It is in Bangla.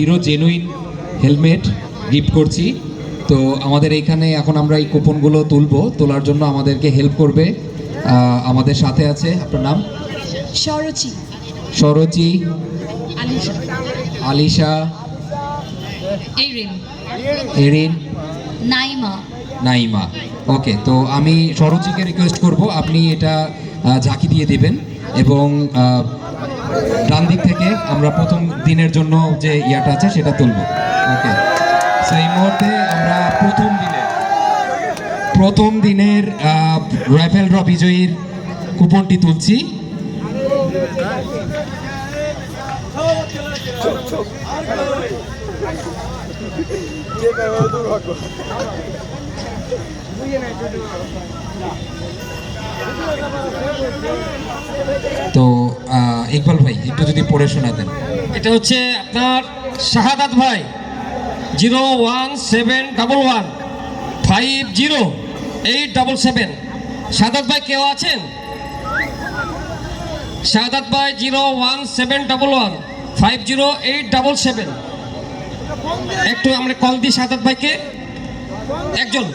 হিরো জেনুইন হেলমেট গিফট করছি। তো আমাদের এইখানে এখন আমরা এই কুপনগুলো তুলবো। তোলার জন্য আমাদেরকে হেল্প করবে। আমাদের সাথে আছে আপনার নাম? সরচি সরচি Alisha. Erin. Erin. Naima. Naima. Okay তো আমি সরজিকে রিকোয়েস্ট করব আপনি এটা ঝাঁকি দিয়ে দেবেন এবং ডান দিক থেকে আমরা প্রথম দিনের জন্য যে ইয়াটা আছে সেটা তুলব। ওকে সো এই মুহূর্তে আমরা প্রথম দিনের প্রথম দিনের রাইফেল ড্র বিজয়ীর কুপনটি তুলছি। তো ইকবাল ভাই, একটু যদি পড়ে শোনাতেন এটা হচ্ছে আপনার শাহাদাত ভাই, zero one seven double one, five zero eight double seven. Shahadat ভাই, কেউ আছেন? শাহাদাত ভাই, zero one seven double one, five zero eight double seven. একটু আমরা কল দিই শাহাদাত ভাইকে। একজন।